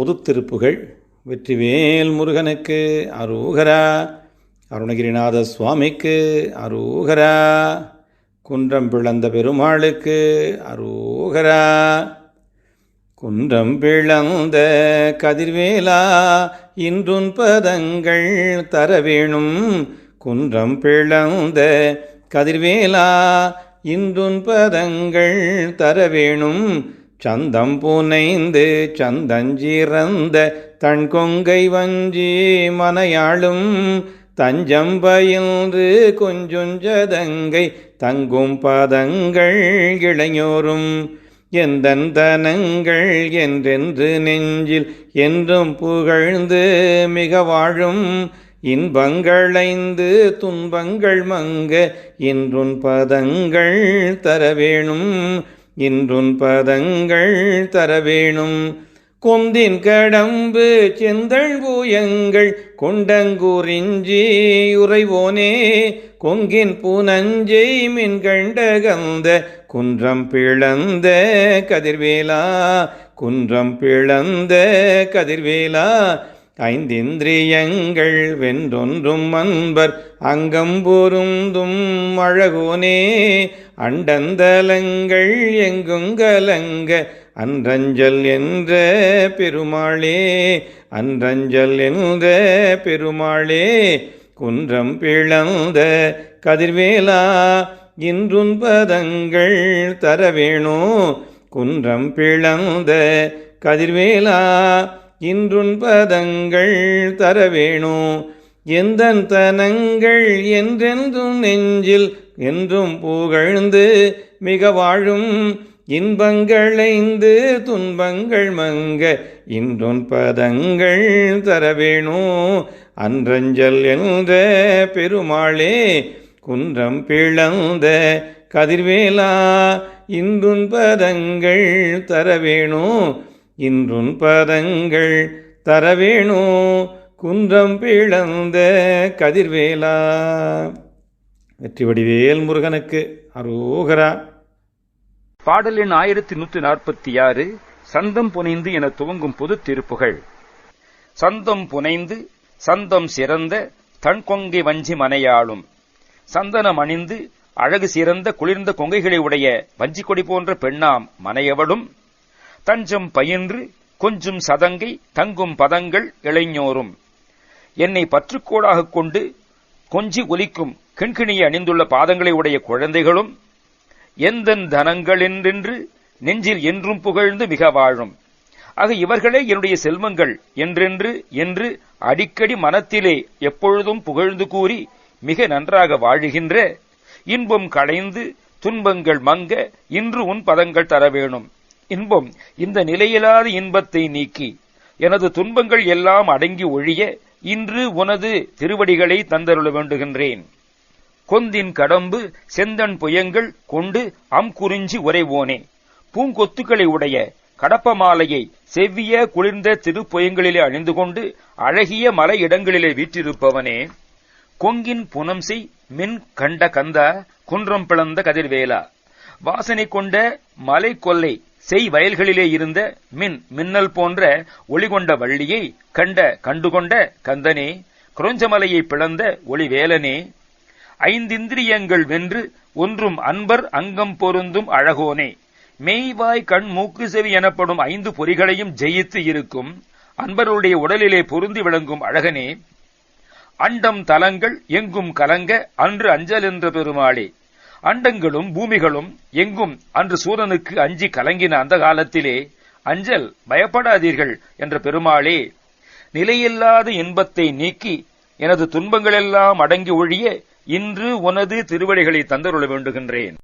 பொதுத் திருப்புகள் வெற்றிவேல் முருகனுக்கு அரூகரா. அருணகிரிநாத சுவாமிக்கு அரூகரா. குன்றம் பிளந்த பெருமாளுக்கு அரூகரா. குன்றம் பிளந்த கதிர்வேலா இன்றுன் பதங்கள் தர வேணும் குன்றம் பிளந்த கதிர்வேலா இன்றுன் பதங்கள் தர வேணும் சந்தம் புனைந்து சந்தஞ்சிறந்த தன் கொங்கை வஞ்சி மனையாளும் தஞ்சம் பயின்று கொஞ்சுஞ்சதங்கை தங்கும் பதங்கள் இளையோரும் எந்தன் தனங்கள் என்றென்று நெஞ்சில் என்றும் புகழ்ந்து மிக வாழும் இன்பங்களைந்து துன்பங்கள் மங்க இன்றுன் பதங்கள் தர வேணும் இன்றுன் பதங்கள் தரவேணும். கொந்தின் கடம்பு செந்தள் பூயங்கள் கொண்டங்கூறிஞ்சி உறைவோனே. கொங்கின் பூனஞ்சை மின் கண்டகந்த குன்றம் பிளந்த கதிர்வேலா. குன்றம் பிளந்த கதிர்வேலா. ஐந்திந்திரியங்கள் வென்றொன்றும் அன்பர் அங்கம் பொருந்தும் அழகோனே. அண்டந்தலங்கள் எங்குங்கலங்க அன்றஞ்சல் என்ற பெருமாளே அன்றஞ்சல் என்ற பெருமாளே குன்றம் பிளந்த கதிர்வேலா இன்றுன் பதங்கள் தர வேணோ குன்றம் பிளந்த கதிர்வேலா இன்றுன் பதங்கள் தர வேணோ எந்தன் தனங்கள் என்றென்றும் நெஞ்சில் என்றும் புகழ்ந்து மிக வாழும் இன்பங்களைந்து துன்பங்கள் மங்க இன்றொன் பதங்கள் தரவேணோ. அன்றஞ்சல் என்ற பெருமாளே குன்றம் பிளந்த கதிர்வேலா இன்றுன் பதங்கள் தர வேணோ இன்றுன் பதங்கள் தர வேணோ குன்றம் பிளந்த கதிர்வேலா. வெற்றி வடிவேல் முருகனுக்கு அரோகரா. பாடலின் ஆயிரத்தி நூற்றி நாற்பத்தி ஆறு சந்தம் புனைந்து என துவங்கும் பொது திருப்புகள். சந்தம் புனைந்து சந்தம் சிறந்த தன் கொங்கை வஞ்சி மனையாளும். சந்தனம் அணிந்து அழகு சிறந்த குளிர்ந்த கொங்கைகளை உடைய வஞ்சிக் கொடி போன்ற பெண்ணாம் மனையவளும். தஞ்சம் பயின்று கொஞ்சும் சதங்கை தங்கும் பதங்கள் இளைஞோரும். என்னை பற்றுக்கோடாகக் கொண்டு கொஞ்சி ஒலிக்கும் கிண்கிணியை அணிந்துள்ள பாதங்களை உடைய குழந்தைகளும் எந்தன் தனங்கள் என்றென்று நெஞ்சில் என்றும் புகழ்ந்து மிக வாழும். ஆக இவர்களே என்னுடைய செல்வங்கள் என்றென்று என்று அடிக்கடி மனத்திலே எப்பொழுதும் புகழ்ந்து கூறி மிக நன்றாக வாழுகின்ற இன்பம் களைந்து துன்பங்கள் மங்க இன்று உன் பதங்கள் தர வேணும். இன்பம் இந்த நிலையில்லாத இன்பத்தை நீக்கி எனது துன்பங்கள் எல்லாம் அடங்கி ஒழிய இன்று உனது திருவடிகளை தந்தருள வேண்டுகின்றேன். கொந்தின் கடம்பு செந்தன் புயங்கள் கொண்டு அம் குறிஞ்சி உரைவோனே பூங்கொத்துக்களை உடைய கடப்ப மாலையை செவ்விய குளிர்ந்த திருப்புயங்களிலே அணிந்து கொண்டு அழகிய மலை இடங்களிலே வீற்றிருப்பவனே. கொங்கின் புனம்சை மின் கண்ட கந்தா குன்றம் பிளந்த கதிர்வேலா. வாசனை கொண்ட மலை கொல்லை செய் வயல்களிலே இருந்த மின் மின்னல் போன்ற ஒளிகொண்ட வள்ளியை கண்ட கண்டுகொண்ட கந்தனே. குரஞ்சமலையை பிளந்த ஒளிவேலனே. ஐந்திந்திரியங்கள் வென்று ஒன்றும் அன்பர் அங்கம் பொருந்தும் அழகோனே. மெய்வாய் கண் மூக்கு செவி எனப்படும் ஐந்து பொறிகளையும் ஜெயித்து இருக்கும். அன்பருடைய உடலிலே பொருந்தி விளங்கும் அழகனே. அண்டம் தலங்கள் எங்கும் கலங்க அன்று அஞ்சல் என்ற பெருமாளே. அண்டங்களும் பூமிகளும் எங்கும் அன்று சூரனுக்கு அஞ்சி கலங்கின அந்த காலத்திலே அஞ்சல் பயப்படாதீர்கள் என்ற பெருமாளே. நிலையில்லாத இன்பத்தை நீக்கி எனது துன்பங்களெல்லாம் அடங்கி ஒழிய இன்று உனது திருவடிகளை தந்தருள வேண்டுகின்றேன்.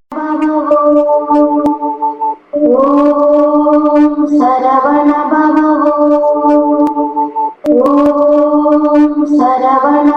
சரவண